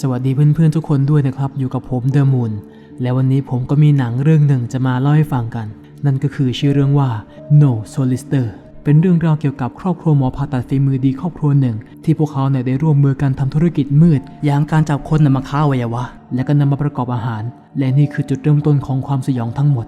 สวัสดีเพื่อนๆทุกคนด้วยนะครับ อยู่กับผมเดอะมูนและวันนี้ผมก็มีหนังเรื่องหนึ่งจะมาเล่าให้ฟังกัน นั่นก็คือชื่อเรื่องว่า No Solister เป็นเรื่องราวเกี่ยวกับครอบครัวหมอผ่าตัดฝีมือดีครอบครัวหนึ่ง ที่พวกเขาเนี่ยได้ร่วมมือกันทำธุรกิจมืด อย่างการจับคนนำมาฆ่าวัยวะ และก็นำมาประกอบอาหาร และนี่คือจุดเริ่มต้นของความสยองทั้งหมด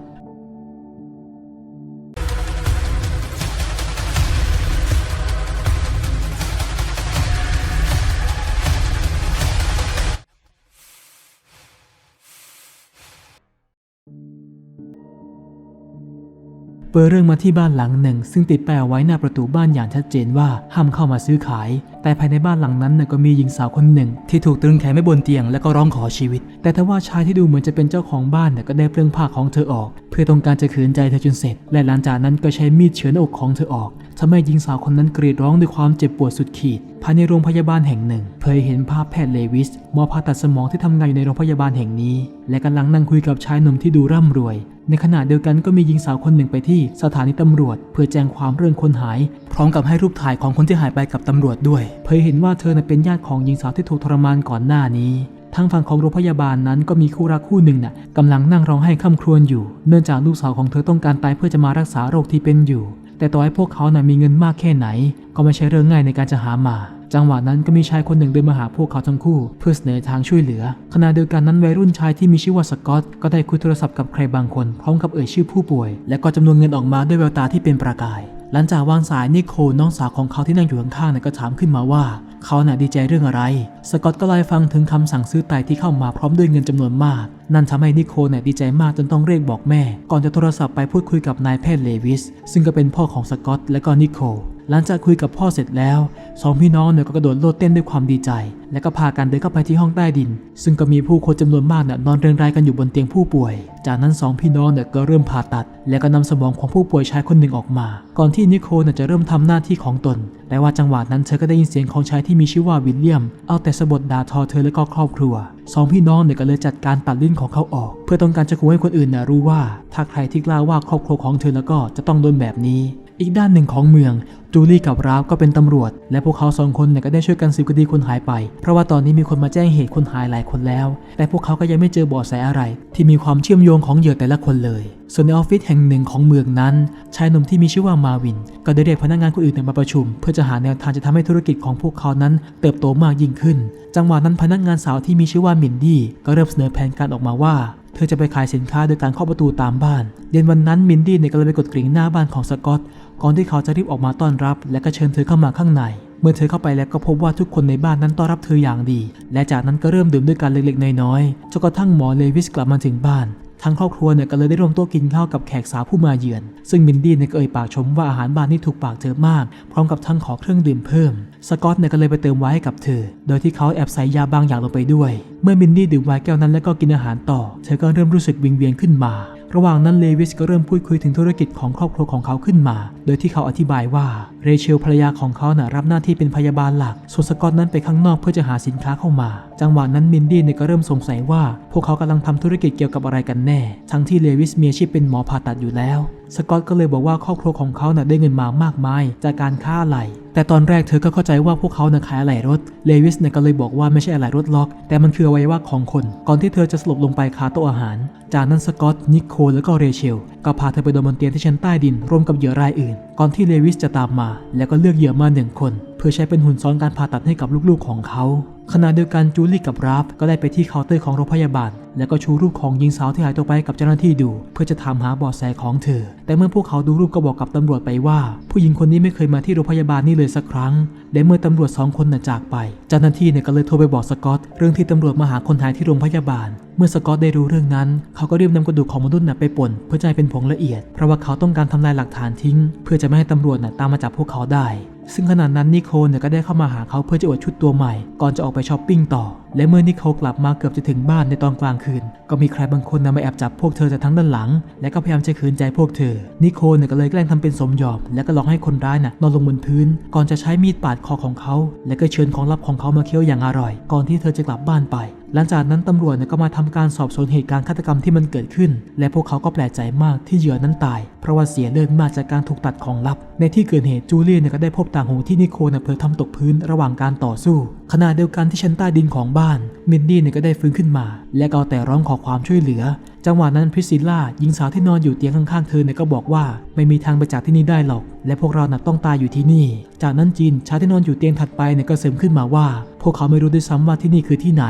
เปิดเรื่องมาที่บ้านหลังหนึ่ง ซึ่งติดแป้ายเอาไว้หน้าประตูบ้านอย่างชัดเจนว่าห้ามเข้ามาซื้อขาย แต่ภายในบ้านหลังนั้นก็มีหญิงสาวคนหนึ่ง ที่ถูกตรึงแขนไว้บนเตียงและก็ร้องขอชีวิต แต่ถ้าว่าชายที่ดูเหมือนจะเป็นเจ้าของบ้านก็ได้เปลื้องผ้าของเธอออก เพื่อต้องการจะขืนใจเธอจนเสร็จ และหลังจากนั้นก็ใช้มีดเฉือนอกของเธอออกทำให้หญิงสาวคนนั้นกรีดร้องด้วยความเจ็บปวดสุดขีดภายในโรงพยาบาลแห่งหนึ่ง เผยเห็นภาพแพทย์เลวิสหมอผ่าตัดสมองที่ทำงานอยู่ในโรงพยาบาลแห่งนี้ และกำลังนั่งคุยกับชายหนุ่มที่ดูร่ำรวย ในขณะเดียวกันก็มีหญิงสาวคนหนึ่งไปที่สถานีตำรวจ เพื่อแจ้งความเรื่องคนหาย พร้อมกับให้รูปถ่ายของคนที่หายไปกับตำรวจด้วย เผยเห็นว่าเธอเป็นญาติของหญิงสาวที่ถูกทรมานก่อนหน้านี้ทางฝั่งของโรงพยาบาลนั้นก็มีคู่รักคู่หนึ่งน่ะกำลังนั่งร้องไห้ค่ำครวญอยู่ เนื่องจากลูกสาวของเธอต้องการตายเพื่อจะมารักษาโรคที่เป็นอยู่ แต่ต่อให้พวกเขาน่ะมีเงินมากแค่ไหน ก็ไม่ใช่เรื่องง่ายในการจะหามา จังหวะนั้นก็มีชายคนหนึ่งเดินมาหาพวกเขาทั้งคู่ เพื่อเสนอทางช่วยเหลือ ขณะเดียวกันนั้นวัยรุ่นชายที่มีชื่อว่าสกอตก็ได้คุยโทรศัพท์กับใครบางคนพร้อมกับเอ่ยชื่อผู้ป่วย และก็จำนวนเงินออกมาด้วยแววตาที่เป็นประกาย หลังจากวางสายนิโคลน้องสาวของเขาที่นั่งอยู่ข้างๆก็ถามขึ้นมาว่า เขาน่ะดีใจเรื่องอะไร สกอตก็เล่ฟังถึงคำสั่งซื้อไตที่เข้ามาพร้อมด้วยเงินจำนวนมาก นั่นทำให้นิโคลเนี่ยดีใจมากจนต้องเรียกบอกแม่ ก่อนจะโทรศัพท์ไปพูดคุยกับนายแพทย์เลวิส ซึ่งก็เป็นพ่อของสกอตและก็นิโคล หลังจากคุยกับพ่อเสร็จแล้วสองพี่น้องเนี่ยก็กระโดดโลดเต้นด้วยความดีใจ และก็พากันเดินเข้าไปที่ห้องใต้ดิน ซึ่งก็มีผู้คนจำนวนมากเนี่ยนอนเรียงรายกันอยู่บนเตียงผู้ป่วย จากนั้นสองพี่น้องเนี่ยก็เริ่มผ่าตัด และก็นำสมองของผู้ป่วยชายคนหนึ่งออกมา ก่อนที่นิโคลเนี่ยจะเริ่มทำหน้าที่ของตนและว่าจังหวะนั้นเธอก็ได้ยินเสียงของชายที่มีชื่อว่าวิลเลียม เอาแต่สะบดด่าทอเธอและก็ครอบครัวสองพี่น้องเนี่ยก็เลยจัดการตัดลิ้นของเขาออก เพื่อต้องการจะขู่ให้คนอื่นน่ะรู้ว่า ถ้าใครที่กล้าว่าครอบครัวของเธอแล้วก็จะต้องโดนแบบนี้ อีกด้านหนึ่งของเมือง จูลี่กับราฟก็เป็นตำรวจ และพวกเขาสองคนเนี่ยก็ได้ช่วยกันสืบคดีคนหายไป เพราะว่าตอนนี้มีคนมาแจ้งเหตุคนหายหลายคนแล้ว แต่พวกเขาก็ยังไม่เจอเบาะแสอะไร ที่มีความเชื่อมโยงของเหยื่อแต่ละคนเลย ส่วนในออฟฟิศแห่งหนึ่งของเมืองนั้น ชายหนุ่มที่มีชื่อว่ามาวิน ก็ได้เรียกพนักงานคนอื่นมาประชุม เพื่อจะหาแนวทางจะทำให้ธุรกิจของพวกเขานั้น เติบโตมากยิ่งขึ้น จังหวะนั้นพนักงานสาวที่มีชื่อว่ามินดี้ก็เริ่มเสนอแผนการออกมาว่า ธอจะไปขายสินค้าโดยการเข้าประตูตามบ้าน เย็นวันนั้นมินดี้เนี่ยก็เลยไปกดกริ่งหน้าบ้านของสกอต ก่อนที่เขาจะรีบออกมาต้อนรับ และก็เชิญเธอเข้ามาข้างใน เมื่อเธอเข้าไปแล้วก็พบว่าทุกคนในบ้านนั้นต้อนรับเธออย่างดี และจากนั้นก็เริ่มดื่มด้วยกันเล็กๆน้อยๆจนกระทั่งหมอเลวิสกลับมาถึงบ้าน ทั้งครอบครัวเนี่ยก็เลยได้ร่วมโต๊ะกินข้าวกับแขกสาวผู้มาเยือน ซึ่งมินดี้เนี่ยก็เอ่ยปากชมว่าอาหารบ้านนี่ถูกปากเธอมาก พร้อมกับทั้งขอเครื่องดื่มเพิ่ม สกอตเนี่ยก็เลยไปเติมไวน์ให้กับเธอ โดยที่เขาแอบใส่ยาบางอย่างลงไปด้วย เมื่อมินดี้ดื่มไวน์แก้วนั้นแล้วก็กินอาหารต่อ เธอก็เริ่มรู้สึกวิงเวียนขึ้นมา ระหว่างนั้นเลวิสก็เริ่มพูดคุยถึงธุรกิจของครอบครัวของเขาขึ้นมา โดยที่เขาอธิบายว่าเรเชลภรรยาของเขาน่ะรับหน้าที่เป็นพยาบาลหลัก ส่วนสกอตนั้นไปข้างนอกเพื่อจะหาสินค้าเข้ามา จังหวะนั้นมินดี้เนี่ยก็เริ่มสงสัยว่า พวกเขากำลังทำธุรกิจเกี่ยวกับอะไรกันแน่ ทั้งที่เลวิสมีอาชีพเป็นหมอผ่าตัดอยู่แล้ว สกอตก็เลยบอกว่าครอบครัวของเขาน่ะได้เงินมามากมาย จากการค้าอะไหล่แต่ตอนแรกเธอก็เข้าใจว่าพวกเขาน่ะขายอะไหล่รถ เลวิสเนี่ยก็เลยบอกว่าไม่ใช่อะไหล่รถล็อก แต่มันคืออวัยวะของคน ก่อนที่เธอจะสลบลงไปคาโต๊ะอาหาร จากนั้นสกอต นิโคลและก็เรเชล ก็พาเธอไปโดนบนเตียงที่ชั้นใต้ดินร่วมกับเหยื่อรายอื่น ก่อนที่เลวิสจะตามมา แล้วก็เลือกเหยื่อมาหนึ่งคน เพื่อใช้เป็นหุ่นซ้อนการผ่าตัดให้กับลูกๆของเขา ขณะเดียวกันจูลี่กับราฟก็ได้ไปที่เคาน์เตอร์ของโรงพยาบาล แล้วก็ชูรูปของหญิงสาวที่หายตัวไปกับเจ้าหน้าที่ดู เพื่อจะถามหาเบาะแสของเธอ แต่เมื่อพวกเขาดูรูปก็บอกกับตำรวจไปว่า ผู้หญิงคนนี้ไม่เคยมาที่โรงพยาบาลนี้เลยสักครั้งและเมื่อตำรวจสองคนน่ะจากไป เจ้าหน้าที่เนี่ยก็เลยโทรไปบอกสกอต เรื่องที่ตำรวจมาหาคนหายที่โรงพยาบาล เมื่อสกอตได้รู้เรื่องนั้น เขาก็รีบนำกระดูกของมนุษย์น่ะไปป่นเพื่อจะให้เป็นผงละเอียด เพราะว่าเขาต้องการทำลายหลักฐานทิ้ง เพื่อจะไม่ให้ตำรวจน่ะตามมาจับพวกเขาได้ ซึ่งขณะนั้นนิโคลเนี่ยก็ได้เข้ามาหาเขาเพื่อจะอวดชุดตัวใหม่ ก่อนจะออกไปช้อปปิ้งต่อและเมื่อนิโคลกลับมาเกือบจะถึงบ้านในตอนกลางคืน ก็มีใครบางคนนำมาแอบจับพวกเธอจากทั้งด้านหลัง และก็พยายามจะขืนใจพวกเธอ นิโคลเนี่ยก็เลยแกล้งทำเป็นสมยอม และก็หลอกให้คนร้ายน่ะนอนลงบนพื้น ก่อนจะใช้มีดปาดคอของเขา และก็เชิญของลับของเขามาเคี้ยวอย่างอร่อย ก่อนที่เธอจะกลับบ้านไป หลังจากนั้นตำรวจเนี่ยก็มาทำการสอบสวนเหตุการณ์ฆาตกรรมที่มันเกิดขึ้น และพวกเขาก็แปลกใจมากที่เหยื่อนั้นตาย เพราะว่าเสียเลือดมากจากการถูกตัดของลับ ในที่เกิดเหตุจูเลียเนี่ยก็ได้พบต่างหูที่นิโคลเนี่ยเผลอทำตกพื้นระหว่างการต่อสู้ขณะเดียวกันที่ชั้นใต้ดินของบ้านมินดี้เนี่ยก็ได้ฟื้นขึ้นมา และก็เอาแต่ร้องขอความช่วยเหลือจังหวะนั้นพริซิล่าหญิงสาวที่นอนอยู่เตียงข้างๆเธอเนี่ยก็บอกว่า ไม่มีทางไปจากที่นี่ได้หรอก และพวกเราน่ะต้องตายอยู่ที่นี่ จากนั้นจีนชายที่นอนอยู่เตียงถัดไปเนี่ยก็เสริมขึ้นมาว่า พวกเขาไม่รู้ด้วยซ้ำว่าที่นี่คือที่ไหน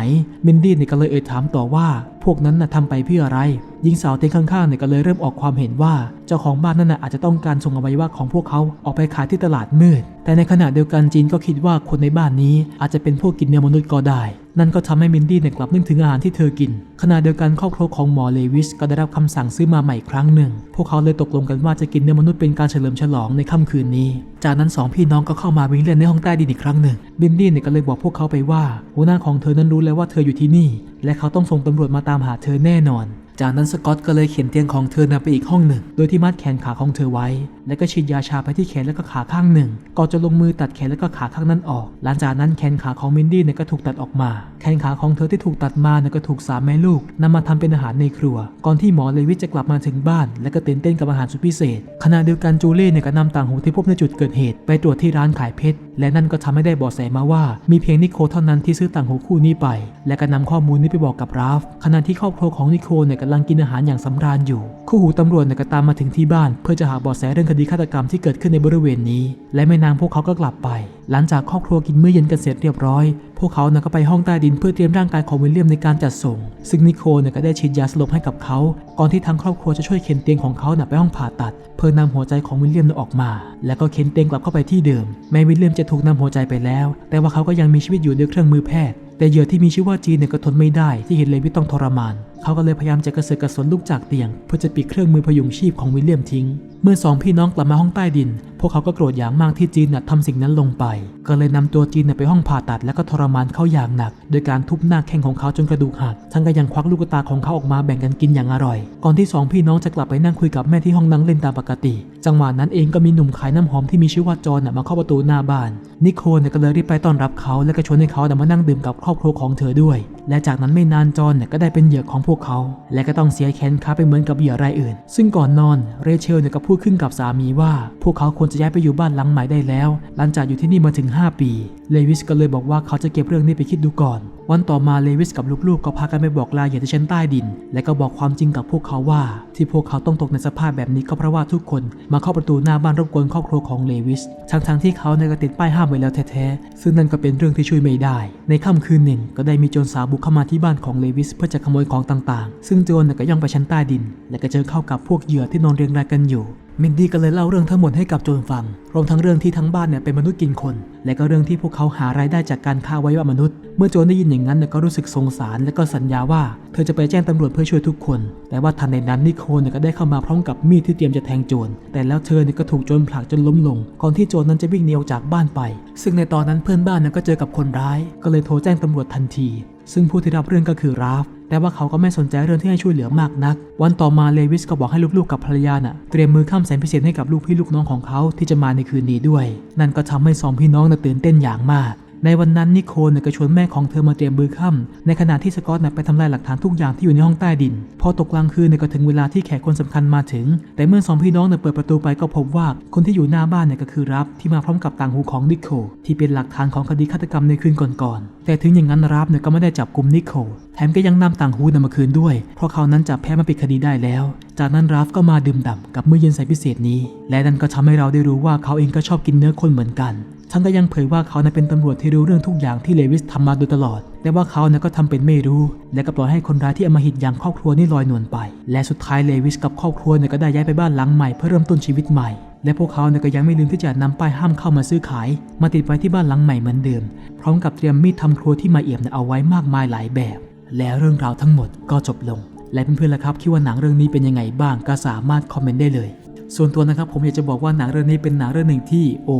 มินดี้เนี่ยก็เลยเอ่ยถามต่อว่า พวกนั้นน่ะทำไปเพื่ออะไรหญิงสาวเตียงข้างๆเนี่ยก็เลยเริ่มออกความเห็นว่า เจ้าของบ้านนั่นน่ะอาจจะต้องการส่งอวัยวะของพวกเขาออกไปขายที่ตลาดมืด แต่ในขณะเดียวกันจีนก็คิดว่าคนในบ้านนี้อาจจะเป็นพวกกินเนื้อมนุษย์ก็ได้ นั่นก็ทำให้มินดี้เนี่ยกลับนึกถึงอาหารที่เธอกิน ขณะเดียวกันครอบครัวของหมอเลวิชก็ได้รับคำสั่งซื้อมาใหม่อีกครั้งหนึ่ง พวกเขาเลยตกลงกันว่าจะกินเนื้อมนุษย์เป็นการเฉลิมฉลองในค่ำคืนนี้ จากนั้นสองพี่น้องก็เข้ามาวิ่งเล่นในห้องใต้ดินอีกครั้งหนึ่ง บินดี้เนี่ยก็เลยบอกพวกเขาไปว่าหัวหน้าของเธอนั้นรู้แล้วว่าเธออยู่ที่นี่ และเขาต้องส่งตำรวจมาตามหาเธอแน่นอน จากนั้นสกอตก็เลยเข็นเตียงของเธอนำไปอีกห้องหนึ่ง โดยที่มัดแขนขาของเธอไว้ และก็ฉีดยาชาไปที่แขนและก็ขาข้างหนึ่ง ก่อนจะลงมือตัดแขนและก็ขาข้างนั้นออก หลังจากนั้นแขนขาของมินดี้เนี่ยก็ถูกตัดออกมา แขนขาของเธอที่ถูกตัดมาเนี่ยก็ถูกสามแม่ลูกนำมาทำเป็นอาหารในครัว ก่อนที่หมอเลวิสจะกลับมาถึงบ้าน และก็เตื่นเต้นกับอาหารสุดพิเศษ ขณะเดียวกันจูเล่เนี่ยก็นำต่างหูที่พบในจุดเกิดเหตุ ไปตรวจที่ร้านขายเพชร และนั่นก็ทำให้ได้เบาะแสมาว่า มีเพียงนิโคเท่านั้นที่ซื้อต่างหูคู่นี้ไป และก็นำข้อมูลนี้ไปบอกกับราฟ ขณะที่ครอบครัวของนิโคเนี่ยกำลังกินอาหารอย่างสำราญอยู่ คู่หูตำรวจเนี่ยก็ตามมาถึงที่บ้าน เพื่อจะหาเบาะแสเรื่องคดีฆาตกรรมที่เกิดขึ้นในบริเวณนี้ และไม่นานพวกเขาก็กลับไป หลังจากครอบครัวกินมื้อเย็นกันเสร็จเรียบร้อย พวกเขาเนี่ยก็ไปห้องใต้ดินเพื่อเตรียมร่างกายของวิลเลียมในการจัดส่ง ซึ่งนิโคเนี่ยก็ได้ฉีดยาสลบให้กับเขา ก่อนที่ทั้งครอบครัวจะช่วยเข็นเตียงของเขาเนี่ยไปห้องผ่าตัด เพื่อนำหัวใจของวิลเลียมเนี่ยออกมา แล้วก็เข็นเตียงกลับเข้าไปที่เดิม แม้วิลเลียมจะถูกนำหัวใจไปแล้ว แต่ว่าเขาก็ยังมีชีวิตอยู่ด้วยเครื่องมือแพทย์ แต่เหยื่อที่มีชื่อว่าจีนเนี่ยก็ทนไม่ได้ที่เห็นเลวิสต้องทรมาน เขาก็เลยพยายามจะกระเสือกกระสนลุกจากเตียง เพื่อจะปิดเครื่องมือพยุงชีพของวิลเลียมทิ้ง เมื่อสองพี่น้องกลับมาห้องใต้ดิน พวกเขาก็โกรธอย่างมากที่จีนน่ะทำสิ่งนั้นลงไป ก็เลยนำตัวจีนน่ะไปห้องผ่าตัด และก็ทรมานเขาอย่างหนัก โดยการทุบหน้าแข้งของเขาจนกระดูกหักทั้งก็ยังควักลูกตาของเขาออกมาแบ่งกันกินอย่างอร่อย ก่อนที่สองพี่น้องจะกลับไปนั่งคุยกับแม่ที่ห้องนั่งเล่นตามปกติ จังหวะนั้นเองก็มีหนุ่มขายน้ำหอมที่มีชื่อว่าจอนน่ะมาเข้าประตูหน้าบ้าน นิโคลเนี่ยก็เลยรีบไปต้อนรับเขา และก็ชวนให้เขามานั่งดื่มกับครอบครัวของเธอด้วย และจากนั้นไม่นานจอนเนี่ยก็ได้เป็นเหยื่อของพวกเขา และก็ต้องเสียแขนขาไปเหมือนกับเหยื่อรายอื่น ซึ่งก่อนนอนเรเชลเนี่ยก็พูดขึ้นกับสามีว่า พวกเขาควรจะย้ายไปอยู่บ้านหลังใหม่ได้แล้ว หลังจากอยู่ที่นี่มาถึง 5 ปี เลวิสก็เลยบอกว่าเขาจะเก็บเรื่องนี้ไปคิดดูก่อน วันต่อมาเลวิสกับลูกๆ ก็พากันไปบอกลาเหยื่อที่ชั้นใต้ดิน และก็บอกความจริงกับพวกเขาว่า ที่พวกเขาต้องตกในสภาพแบบนี้ก็เพราะว่าทุกคนมาเข้าประตูหน้าบ้านรบกวนครอบครัวของเลวิส ทั้งๆที่เขาเนี่ยก็ติดป้ายห้ามไว้แล้วแท้ๆ ซึ่งนั่นก็เป็นเรื่องที่ช่วยไม่ได้ ในค่ำคืนหนึ่ง ก็ได้มีโจรสาวบุกเข้ามาที่บ้านของเลวิสเพื่อจะขโมยของต่างๆ ซึ่งโจรก็ย่องไปชั้นใต้ดิน และก็เจอเข้ากับพวกเหยื่อที่นอนเรียงรายกันอยู่มินดี้ก็เลยเล่าเรื่องทั้งหมดให้กับโจรฟัง รวมทั้งเรื่องที่ทั้งบ้านเนี่ยเป็นมนุษย์กินคน และก็เรื่องที่พวกเขาหารายได้จากการฆ่าไว้ว่ามนุษย์ เมื่อโจรได้ยินอย่างนั้นเนี่ยก็รู้สึกสงสาร และก็สัญญาว่าเธอจะไปแจ้งตำรวจเพื่อช่วยทุกคน แต่ว่าทันในนั้นนิโคลเนี่ยก็ได้เข้ามาพร้อมกับมีดที่เตรียมจะแทงโจรแต่แล้วเธอเนี่ยก็ถูกโจรผลักจนล้มลง ก่อนที่โจรนั้นจะวิ่งหนีออกจากบ้านไป ซึ่งในตอนนั้นเพื่อนบ้านเนี่ยก็เจอกับคนร้าย ก็เลยโทรแจ้งตำรวจทันที ซึ่งผู้ที่รับเรื่องก็คือราฟ แต่ว่าเขาก็ไม่สนใจเรื่องที่ให้ช่วยเหลือมากนัก วันต่อมาเลวิสก็บอกให้ลูกๆกับภรรยาน่ะเตรียมมือข้ามแสนพิเศษให้กับลูกพี่ลูกน้องของเขาที่จะมาในคืนนี้ด้วย นั่นก็ทำให้สองพี่น้องน่ะตื่นเต้นอย่างมาก ในวันนั้นนิโคลเนยก็ชวนแม่ของเธอมาเตรียมมือค่ำในขณะที่สกอตเนไปทำลายหลักฐานทุกอย่างที่อยู่ในห้องใต้ดิน พอตกกลางคืนเนก็ถึงเวลาที่แขกคนสำคัญมาถึง แต่เมื่อสองพี่น้องเนเปิดประตูไปก็พบว่าคนที่อยู่หน้าบ้านเนี่ยก็คือรับที่มาพร้อมกับต่างหูของนิโคลที่เป็นหลักฐานของคดีฆาตกรรมในคืนก่อนๆแต่ถึงอย่างนั้นรับเนี่ยก็ไม่ได้จับกุมนิโคลแถมก็ยังนำต่างหูนำมาคืนด้วย เพราะเขานั้นจับแพ้มาปิดคดีได้แล้ว จากนั้นราฟก็มาดื่มด่ำกับมื้อเย็นสายพิเศษนี้ และนั่นก็ทำให้เราได้รู้ว่าเขาเองก็ชอบกินเนื้อคนเหมือนกัน ทั้งก็ยังเผยว่าเขานั้นเป็นตำรวจที่รู้เรื่องทุกอย่างที่เลวิสทำมาโดยตลอด แต่ว่าเขานั้นก็ทำเป็นไม่รู้ และก็ปล่อยให้คนร้ายที่อมหิตอย่างครอบครัวนี่ลอยนวลไป และสุดท้ายเลวิสกับครอบครัวเนี่ยก็ได้ย้ายไปบ้านหลังใหม่เพื่อเริ่มต้นชีวิตใหม่ และพวกเขาเนี่ยก็ยังไม่ลืมที่จะนำป้ายห้ามเข้ามาซื้อขาย มาติดไว้ที่บ้านหลังใหม่เหมือนเดิม พร้อมกับเตรียมมีดทำครัวที่มาเอี่ยมเนี่ยเอาไว้มากมายหลายแบบ และเรื่องราวทั้งหมดก็จบลง และเพื่อนๆล่ะครับคิดว่าหนังเรื่องนี้เป็นยังไงบ้างก็สามารถคอมเมนต์ได้เลย ส่วนตัวนะครับผมอยากจะบอกว่าหนังเรื่องนี้เป็นหนังเรื่องหนึ่งที่โอ้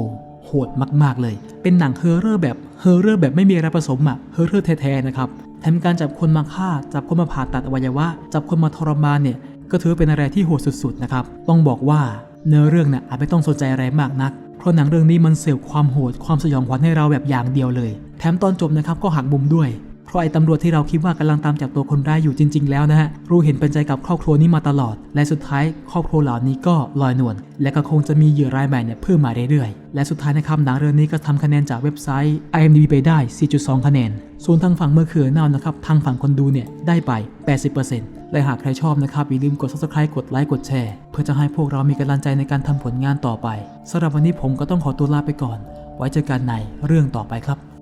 โหดมาก ๆ เลย เป็นหนังเฮอร์เรอร์แบบเฮอร์เรอร์แบบไม่มีอะไรผสมอะเฮอร์เรอร์แท้ๆนะครับแถมการจับคนมาฆ่า จับคนมาผ่าตัดอวัยวะ จับคนมาทรมานเนี่ย ก็ถือเป็นอะไรที่โหดสุดๆนะครับ ต้องบอกว่าเนื้อเรื่องเนี่ยอาจไม่ต้องสนใจอะไรมากนัก เพราะหนังเรื่องนี้มันเสิร์ฟความโหดความสยองขวัญให้เราแบบอย่างเดียวเลย แถมตอนจบนะครับก็หักมุมด้วย เพราะไอ้ตำรวจที่เราคิดว่ากำลังตามจับตัวคนร้ายอยู่จริง ๆ แล้วนะฮะรู้เห็นเป็นใจกับครอบครัวนี้มาตลอด และสุดท้ายครอบครัวเหล่านี้ก็ลอยนวลและก็คงจะมีเหยื่อรายใหม่เนี่ยเพิ่มมาเรื่อยๆ และสุดท้ายนะครับหนังเรื่องนี้ก็ทำคะแนนจากเว็บไซต์ IMDb ไปได้ 4.2 คะแนน ส่วนทางฝั่งเมื่อคืนนาวนะครับทางฝั่งคนดูเนี่ยได้ไป 80%และหากใครชอบนะครับอย่าลืมกด subscribe กดไลค์กดแชร์ เพื่อจะให้พวกเรามีกำลังใจในการทำผลงานต่อไปสำหรับวันนี้ผมก็ต้องขอตัวลาไปก่อน ไว้เจอกันในเรื่องต่อไปครับ